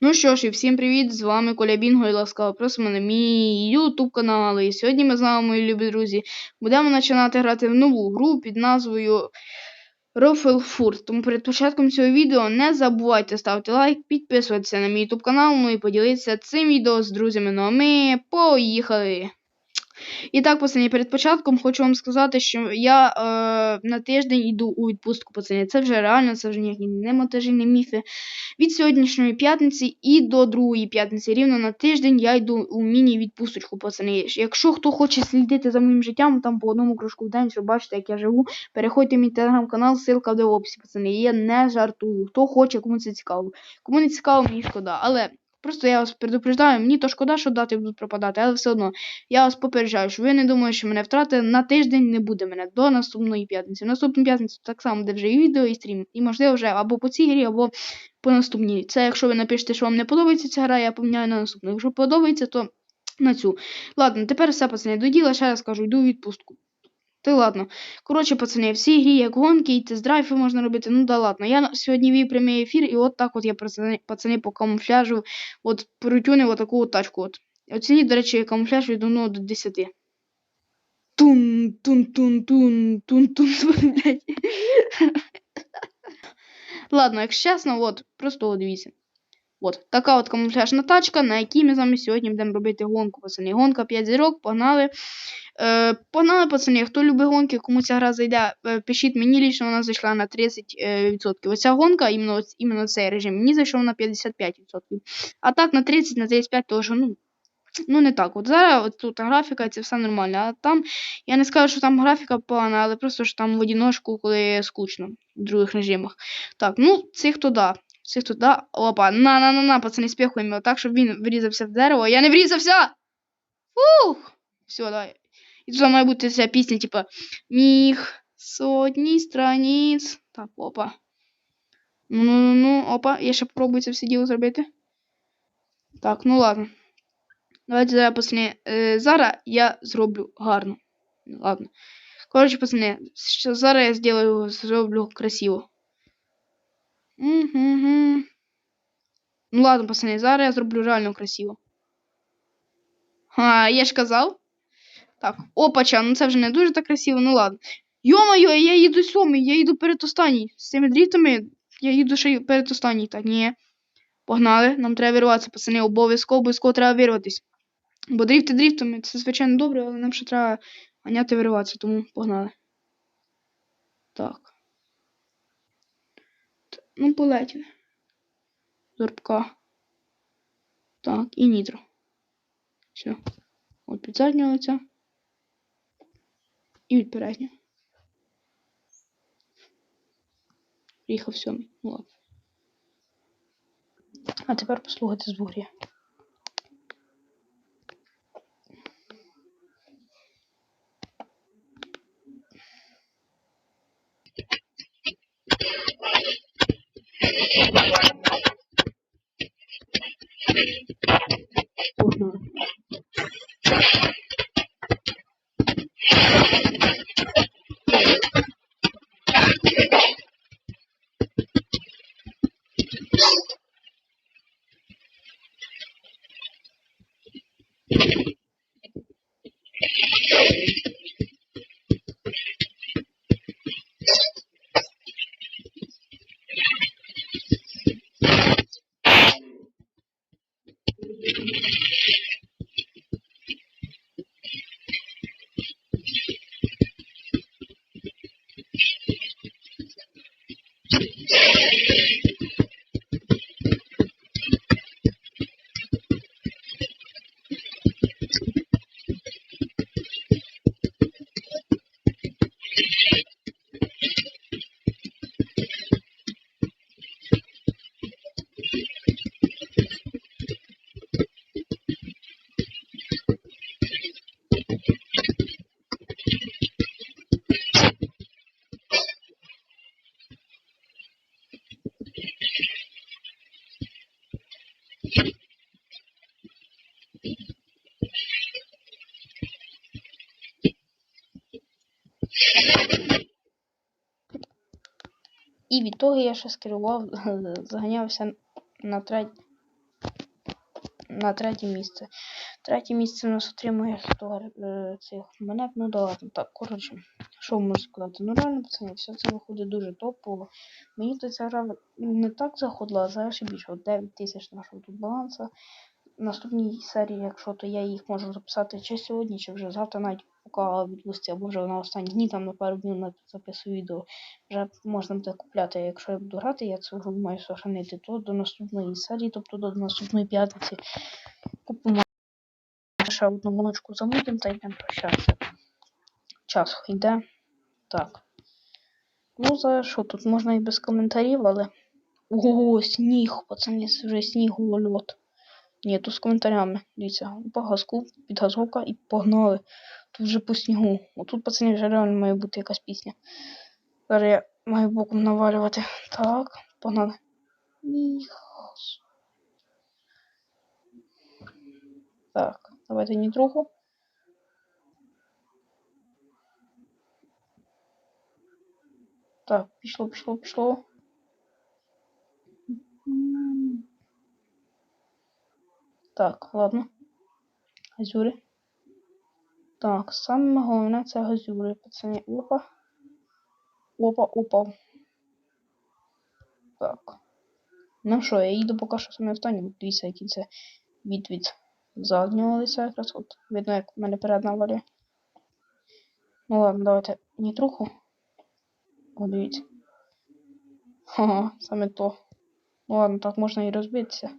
Ну що ж, і всім привіт! З вами Коля Бінго і ласкаво просимо на мій YouTube канал. І сьогодні ми з вами, мої любі друзі, будемо починати грати в нову гру під назвою Rofelfurt. Тому перед початком цього відео не забувайте ставити лайк, підписуватися на мій YouTube канал, ну і поділитися цим відео з друзями. Ну а ми поїхали! І так, пацані, перед початком хочу вам сказати, що я е, на тиждень йду у відпустку, пацані. Це вже реально, це вже ніякі не монтажі, не міфи. Від сьогоднішньої п'ятниці і до другої п'ятниці, рівно на тиждень, я йду у міні-відпусточку, пацани. Якщо хто хоче слідити за моїм життям, там по одному кружку в день, щоб бачите, як я живу, переходьте в мій телеграм-канал, ссылка в описі, пацани. Я не жартую. Хто хоче, кому це цікаво. Кому не цікаво, мені шкода. Але. Просто я вас предупреждаю, мені то шкода, що дати будуть пропадати, але все одно я вас попереджаю, що ви не думаєте, що мене втратили на тиждень не буде мене до наступної п'ятниці. В наступну п'ятницю так само буде вже і відео, і стрім. І можливо вже або по цій грі, або по наступній. Це якщо ви напишете, що вам не подобається ця гра, я поміняю на наступну. Якщо подобається, то на цю. Ладно, тепер все, пацани, до діла, ще раз кажу, йду у відпустку. Та ладно. Коротше, пацани, всі грі, як гонки, і тест-драйви можна робити. Ну да ладно. Я сьогодні вів прямий ефір, і от так от я пацани, пацани по камуфляжу от протюнив отаку от тачку. От. Оцініть, до речі, камуфляж від 1 до 10. Тун, тун, тун, тун, тун, тун, тун, блядь. Ладно, якщо чесно, от, просто от дивіться. От, така от камуфляжна тачка, на якій ми з вами сьогодні будемо робити гонку, пацани. Гонка 5 зірок, погнали. Е, погнали, пацани, хто любить гонки, кому ця гра зайде, е, пишіть мені лічно, вона зайшла на 30%. Е. Оця гонка, іменно, іменно цей режим, мені зайшов на 55%. А так на 30, на 35 теж, ну, ну не так. От зараз от тут графіка, це все нормально. А там, я не скажу, що там графіка погана, але просто що там в одіночку, коли скучно в других режимах. Так, ну, цих то да. Цих тут, да? Опа, на на на на пацани, спіхуємо його так, щоб він врізався в дерево. Я не врізався! Фух! Все, давай. І тут має бути ця пісня, типа Міг сотні страниць. Так, опа. Ну, ну, ну, ну, опа, я ще попробую це все діло зробити. Так, ну ладно. Давайте зараз, пацани. Е, зараз я зроблю гарно. Ладно. Коротше, пацани, зараз я зроблю, зроблю красиво. Угу. Ну ладно, пацани, зараз я зроблю реально красиво. А, я ж казав. Так, опача, ну це вже не дуже так красиво, ну ладно. Йо-моє, я їду сьомий, я їду перед останній. З цими дрітами я їду ще перед останній. Так, ні. Погнали, нам треба вирватися, пацани, обов'язково, обов'язково треба вирватися. Бо дріфти дріфтами, це звичайно добре, але нам ще треба ганяти вириватися, тому погнали. Так. Ну, полетіли. Зорбка. Так, і нітро. Все. От від заднього лиця. І від переднього. Приїхав сьомий. Ну ладно. А тепер послухайте звук грі. Погнали. І від того я ще скерував, заганявся на третій. на третє місце. Третє місце у нас отримує 100 е, цих монет. Ну да ладно. Так, коротше, що можу сказати? Ну реально, пацани, все це виходить дуже топово. Мені то ця гра не так заходила, а зараз ще більше. От 9 тисяч нашого тут балансу. В наступній серії, якщо то я їх можу записати чи сьогодні, чи вже завтра навіть поки відпустці, або вже на останні дні, там на пару днів записую відео. Вже можна буде купляти. Якщо я буду грати, я цю гру маю сохранити, то до наступної серії, тобто до наступної п'ятниці купимо ще одну моночку замутим та йдемо прощатися. Час йде. Так. Ну, за що тут можна і без коментарів, але. Ого, сніг, пацани, вже сніг льот. Ні, тут з коментарями. Дивіться, газку, підгазовка і погнали. Тут вже по снігу. Отут, пацани, вже реально має бути якась пісня. Зараз я маю боком навалювати. Так, погнали. Міхас. Так, давайте нітруху. Так, пішло, пішло, пішло. Так, ладно. Газюри. Так, саме головне це газюри, пацани. Опа. Опа, опа. Так. Ну що, я їду поки що саме останнім. Дивіться, який це від від заднього лиця якраз. От видно, як в мене передна валює. Ну ладно, давайте нітруху. О, дивіться. Ага, саме то. Ну ладно, так можна і розбитися.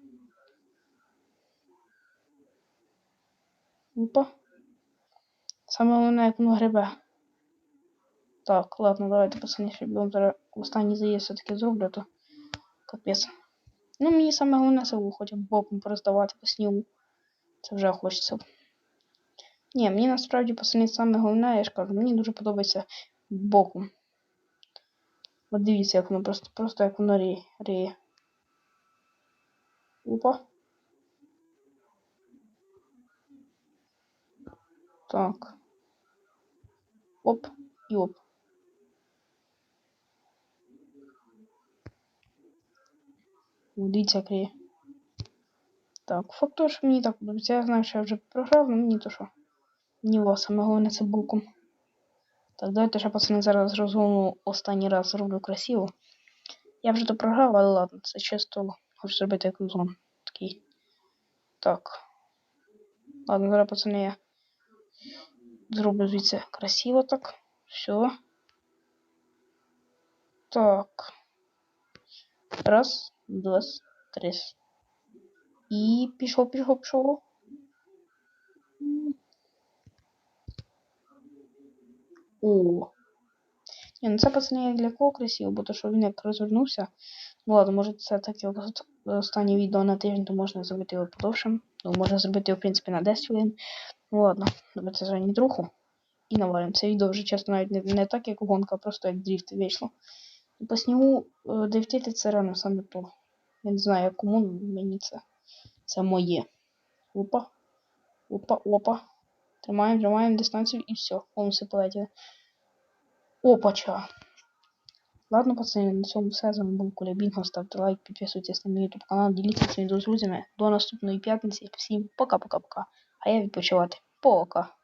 Опа. Саме головне, як воно гребе. Так, ладно, давайте, пацани, я вам зараз останній заїзд все-таки зроблю, то капець. Ну, мені саме головне це хоча б боком пороздавати по снігу. Це вже хочеться. Ні, мені насправді пацани саме головне, я ж кажу, мені дуже подобається боком. От дивіться, як воно просто, просто як воно ріє. Опа. Так. Оп і оп. Дивіться, як. Так, факт того, що мені так подобається. Я знаю, що я вже програв, але мені то що. Вас саме головне це боком. Так, давайте ще пацани зараз розгону останній раз зроблю красиво. Я вже то програв, але ладно, це чисто хочу зробити як зон. Такий. Так. Ладно, зараз пацани я зроблю звідси красиво так. Все. Так. Раз, два, три. І пішов, пішов, пішов. О. Ні, ну це пацани як для кого красиво, бо то що він як розвернувся. Ну ладно, може це таке останнє відео на тиждень, то можна зробити його подовшим. Ну, можна зробити його, в принципі, на 10 хвилин. Ну ладно, давайте зрані троху. І навалимо. Це відео вже чесно навіть не, не так, як гонка, а просто як дріфт вийшло. І по снігу е, дрифтити це реально саме то. Я не знаю, кому мені це. Це моє. Опа. Опа, опа. Тримаємо, тримаємо дистанцію і все. Бонуси полетіли. Опача. Ладно, пацани, на цьому все. З вами був Коля Бінго. Ставте лайк, підписуйтесь на мій YouTube канал, діліться своїм з друзями. До наступної п'ятниці. Всім пока-пока-пока. А я відпочивати. Пока.